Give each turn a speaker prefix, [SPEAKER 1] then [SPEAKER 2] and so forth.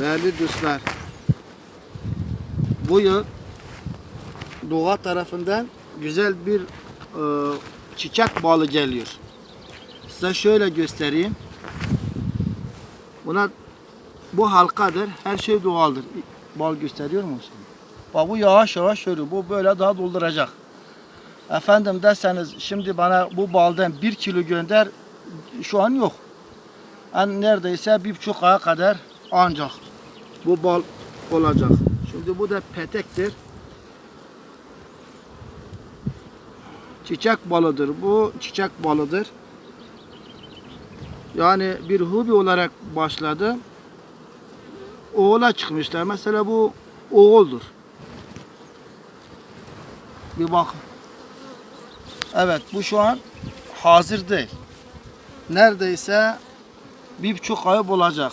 [SPEAKER 1] Değerli dostlar, bu yıl doğa tarafından güzel bir e, çiçek balı geliyor. Size şöyle göstereyim. Buna bu halkadır. Her şey doğaldır. Bal gösteriyor musun? Bak bu yavaş yavaş şöyle. Bu böyle daha dolduracak. Efendim derseniz şimdi bana bu baldan bir kilo gönder. Şu an yok. Yani neredeyse bir buçuk aya kadar ancak bu bal olacak. Şimdi bu da petektir. Çiçek balıdır. Bu çiçek balıdır. Yani bir hobi olarak başladı. Oğula çıkmışlar. Mesela bu oğuldur. Bir bak. Evet bu şu an hazır değil. Neredeyse bir buçuk ay olacak.